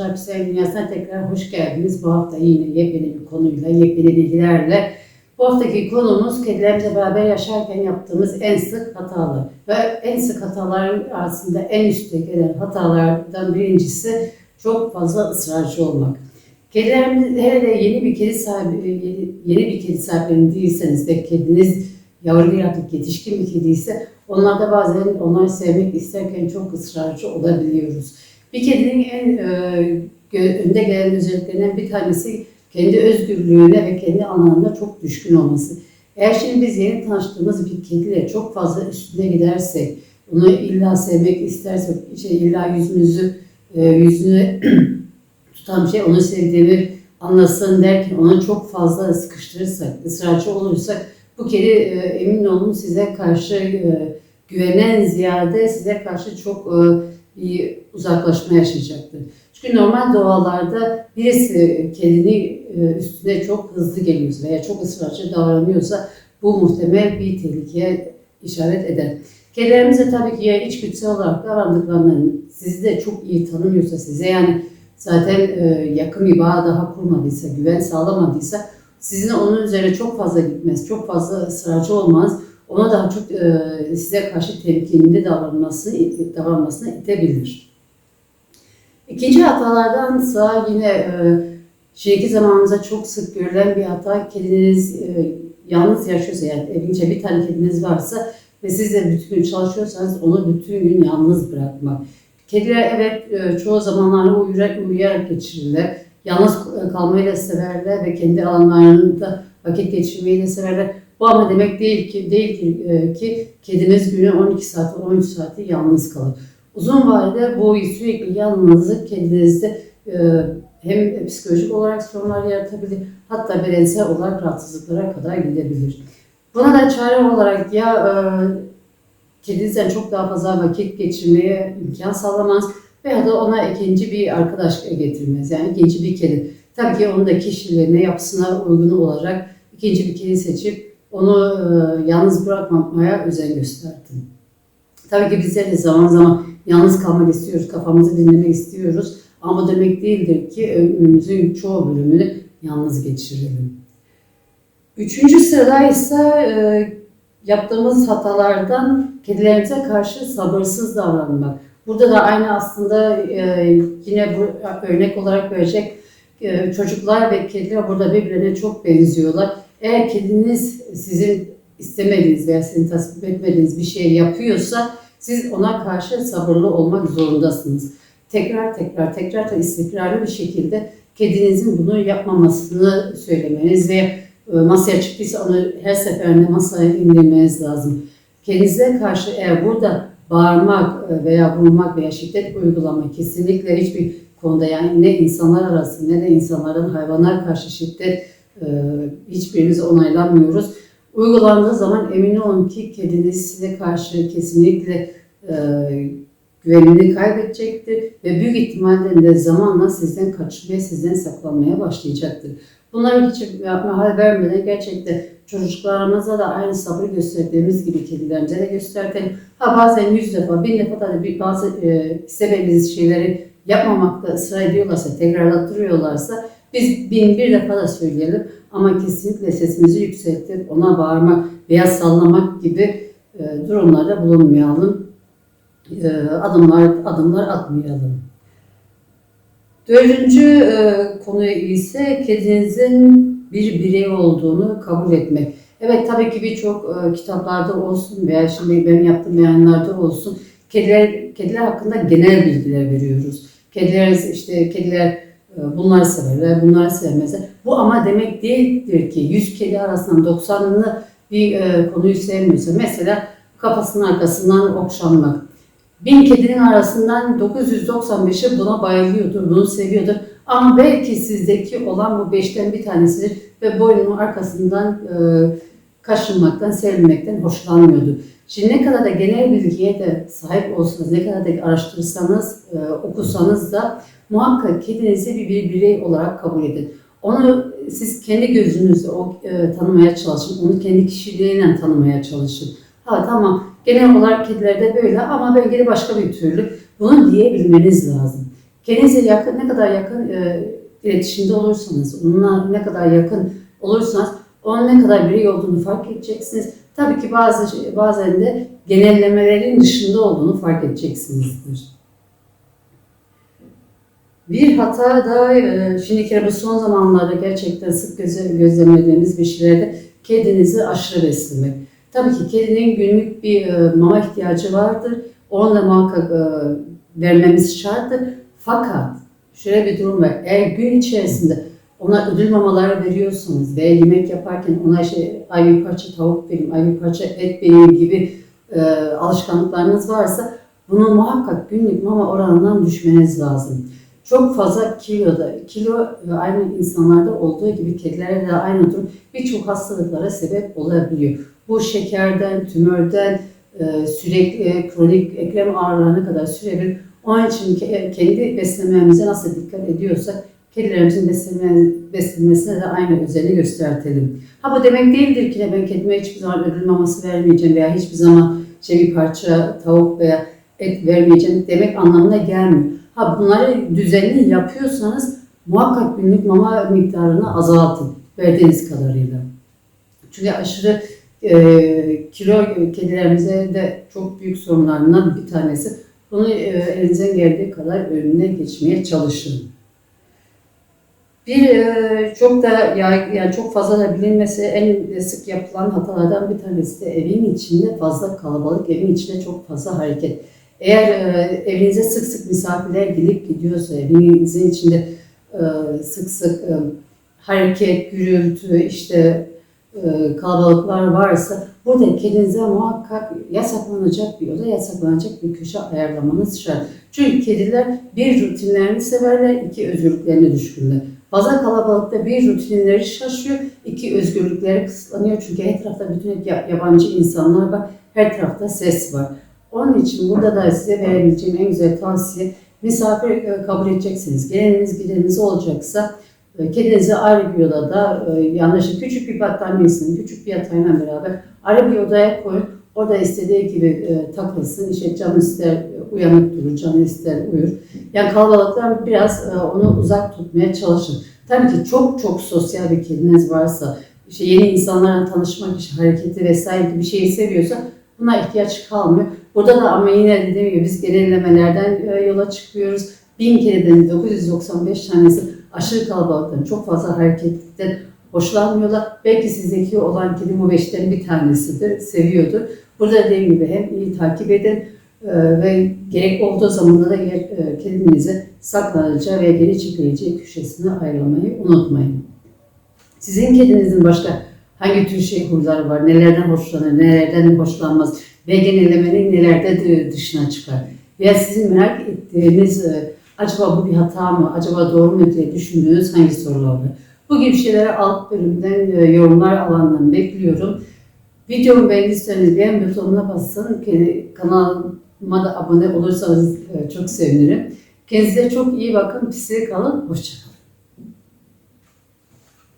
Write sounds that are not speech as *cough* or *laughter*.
arkadaşlar Psikolojik Dünyası'na tekrar hoş geldiniz. Bu hafta yine yepyeni bir konuyla, yepyeni bilgilerle. Bu haftaki konumuz kedilerimizle beraber yaşarken yaptığımız en sık hatalar. Ve en sık hataların arasında en üstte gelen hatalardan birincisi çok fazla ısrarcı olmak. Kedilerimiz hele yeni bir kedi sahibi, yeni, yeni bir kedi sahiplendiyseniz ve kediniz yavru bir artık yetişkin bir kedi ise onlarda bazen onları sevmek isterken çok ısrarcı olabiliyoruz. Bir kedinin en e, önde gelen özelliklerinden bir tanesi kendi özgürlüğüne ve kendi alanına çok düşkün olması. Eğer şimdi biz yeni tanıştığımız bir kediyle çok fazla üstüne gidersek, onu illa sevmek istersek, işte illa yüzünüzü, e, yüzünü *clears throat* tutan şey, onu sevdiğini anlasın derken onu çok fazla sıkıştırırsak, ısrarcı olursak bu kedi e, emin olun size karşı e, güvenen ziyade size karşı çok e, bir uzaklaşma yaşayacaktır. Çünkü normal doğalarda birisi kedini e, üstüne çok hızlı geliyorsa veya çok ısrarcı davranıyorsa bu muhtemel bir tehlikeye işaret eder. Kedilerimiz de tabii ki ya içgüdüsel olarak davrandıklarından sizi de çok iyi tanımıyorsa size yani zaten e, yakın bir bağ daha kurmadıysa, güven sağlamadıysa sizin onun üzerine çok fazla gitmez, çok fazla ısrarcı olmaz. Ona daha çok e, size karşı temkinli davranması, davranmasına itebilir. İkinci hatalardansa yine e, şimdiki zamanımızda çok sık görülen bir hata kediniz e, yalnız yaşıyorsa yani evince bir tane kediniz varsa ve siz de bütün gün çalışıyorsanız onu bütün gün yalnız bırakmak. Kediler evet e, çoğu zamanlarda uyuyarak, uyuyarak geçirirler. Yalnız kalmayı da severler ve kendi alanlarında vakit geçirmeyi de severler. Bu ama demek değil ki değil ki, e, ki kediniz günü 12 saat 13 saati yalnız kalır. Uzun vadede bu sürekli yalnızlık kedinizde e, hem psikolojik olarak sorunlar yaratabilir hatta bedensel olarak rahatsızlıklara kadar gidebilir. Buna da çare olarak ya e, kedinizden çok daha fazla vakit geçirmeye imkan sağlamaz veya da ona ikinci bir arkadaş getirmez. Yani ikinci bir kedi. Tabii ki onun da kişiliğine, yapısına uygun olarak ikinci bir kedi seçip onu e, yalnız bırakmamaya özen gösterdim. Tabii ki bizler de zaman zaman yalnız kalmak istiyoruz, kafamızı dinlemek istiyoruz. Ama demek değildir ki ömrümüzün çoğu bölümünü yalnız geçirelim. Üçüncü sırada ise e, yaptığımız hatalardan kedilerimize karşı sabırsız davranmak. Burada da aynı aslında e, yine bu örnek olarak verecek çocuklar ve kediler burada birbirine çok benziyorlar. Eğer kediniz sizin istemediğiniz veya sizin tasvip etmediğiniz bir şey yapıyorsa siz ona karşı sabırlı olmak zorundasınız. Tekrar tekrar tekrar da istikrarlı bir şekilde kedinizin bunu yapmamasını söylemeniz ve e, masaya çıktıysa onu her seferinde masaya indirmeniz lazım. Kendinize karşı eğer burada bağırmak e, veya vurmak veya şiddet uygulamak kesinlikle hiçbir konuda yani ne insanlar arası ne de insanların hayvanlar karşı şiddet e, hiçbirimizi onaylamıyoruz. Uygulandığı zaman emin olun ki kediniz size karşı kesinlikle e, güvenini kaybedecektir ve büyük ihtimalle de zamanla sizden kaçmaya, sizden saklanmaya başlayacaktır. Bunları hiç hal vermeden gerçekten çocuklarımıza da aynı sabrı gösterdiğimiz gibi kedilerimize de göstertelim. Ha bazen yüz defa, bin defa da bir, bazı e, istemediğimiz şeyleri yapmamakta ısrar ediyorlarsa, tekrarlattırıyorlarsa biz bin bir defa da söyleyelim ama kesinlikle sesimizi yükseltip ona bağırmak veya sallamak gibi e, durumlarda bulunmayalım. E, adımlar adımlar atmayalım. Dördüncü e, konu ise kedinizin bir birey olduğunu kabul etmek. Evet tabii ki birçok e, kitaplarda olsun veya şimdi benim yaptığım yayınlarda olsun kediler kediler hakkında genel bilgiler veriyoruz. Kediler işte kediler bunları severler, bunları sevmezler. Bu ama demek değildir ki 100 kedi arasından 90'ını bir e, konuyu sevmiyorsa mesela kafasının arkasından okşanmak. Bin kedinin arasından 995'i buna bayılıyordur, bunu seviyordur. Ama belki sizdeki olan bu beşten bir tanesidir ve boynunun arkasından e, kaşınmaktan, sevilmekten hoşlanmıyordu. Şimdi ne kadar da genel bilgiye de sahip olsanız, ne kadar da araştırırsanız, e, okusanız da muhakkak kedinizi bir, bir birey olarak kabul edin. Onu siz kendi gözünüzle o, e, tanımaya çalışın, onu kendi kişiliğiyle tanımaya çalışın. Ha tamam, genel olarak kedilerde böyle ama belki de başka bir türlü. Bunu diyebilmeniz lazım. Kendinize yakın, ne kadar yakın e, iletişimde olursanız, onunla ne kadar yakın olursanız onun ne kadar birey olduğunu fark edeceksiniz. Tabii ki bazı şey- bazen de genellemelerin dışında olduğunu fark edeceksinizdir. Bir hata da e, şimdi kere bu son zamanlarda gerçekten sık gözlemlediğimiz bir şeylerde kedinizi aşırı beslemek. Tabii ki kedinin günlük bir e, mama ihtiyacı vardır. Onu da muhakkak e, vermemiz şarttır. Fakat şöyle bir durum var. Eğer gün içerisinde ona ödül mamaları veriyorsanız veya yemek yaparken ona şey, ay bir parça tavuk vereyim, ay bir parça et vereyim gibi e, alışkanlıklarınız varsa bunu muhakkak günlük mama oranından düşmeniz lazım. Çok fazla kiloda, kilo e, aynı insanlarda olduğu gibi kedilerde de aynı durum birçok hastalıklara sebep olabiliyor. Bu şekerden, tümörden, e, sürekli kronik eklem ağrılarına kadar sürebilir. Onun için ke- kendi beslememize nasıl dikkat ediyorsak kedilerimizin beslenme, beslenmesine de aynı özeni göstertelim. Ha bu demek değildir ki ben kedime hiçbir zaman ödül maması vermeyeceğim veya hiçbir zaman şey bir parça tavuk veya et vermeyeceğim demek anlamına gelmiyor. Ha bunları düzenli yapıyorsanız muhakkak günlük mama miktarını azaltın verdiğiniz kadarıyla. Çünkü aşırı e, kilo kedilerimize de çok büyük sorunlarından bir tanesi. Bunu e, elinizden geldiği kadar önüne geçmeye çalışın. Bir e, çok da ya, yani çok fazla da bilinmesi en sık yapılan hatalardan bir tanesi de evin içinde fazla kalabalık, evin içinde çok fazla hareket. Eğer e, evinize sık sık misafirler gelip gidiyorsa, evinizin içinde e, sık sık hareket, gürültü, işte kalabalıklar varsa burada kedinize muhakkak yasaklanacak bir oda, yasaklanacak bir köşe ayarlamanız şart. Çünkü kediler bir rutinlerini severler, iki özgürlüklerine düşkünler. Fazla kalabalıkta bir rutinleri şaşıyor, iki özgürlükleri kısıtlanıyor. Çünkü etrafta bütün hep ya- yabancı insanlar var, her tarafta ses var. Onun için burada da size verebileceğim en güzel tavsiye misafir e, kabul edeceksiniz. Geleniniz gideniniz olacaksa e, kedinizi ayrı bir odada e, yanlışlıkla küçük bir battaniyesinin, küçük bir yatağıyla beraber ayrı bir odaya koyun. Orada istediği gibi e, takılsın. İşte canı ister uyanık durur, canı ister uyur. Yani kalabalıktan biraz e, onu uzak tutmaya çalışın. Tabii ki çok çok sosyal bir kediniz varsa, işte yeni insanlarla tanışmak, işte hareketi vesaire gibi şeyi seviyorsa buna ihtiyaç kalmıyor. Burada da ama yine dediğim gibi biz genellemelerden e, yola çıkıyoruz. Bin kediden 995 tanesi aşırı kalabalıktan, çok fazla hareketten hoşlanmıyorlar. Belki sizdeki olan kedi bu beşten bir tanesidir, seviyordur. Burada dediğim gibi hem iyi takip edin e, ve gerek olduğu zamanda da yer, e, kedinizi saklanacağı ve geri çekileceği köşesine ayırmayı unutmayın. Sizin kedinizin başka hangi tür şey huyları var, nelerden hoşlanır, nelerden hoşlanmaz ve genellemenin nelerde de dışına çıkar. Veya sizin merak ettiğiniz e, acaba bu bir hata mı, acaba doğru mu diye düşündüğünüz hangi sorular var. Bu gibi şeyleri alt bölümden e, yorumlar alanından bekliyorum. Videomu beğendiyseniz beğen butonuna basın. Kanalıma da abone olursanız e, çok sevinirim. Kendinize çok iyi bakın. Pisi kalın. Hoşçakalın.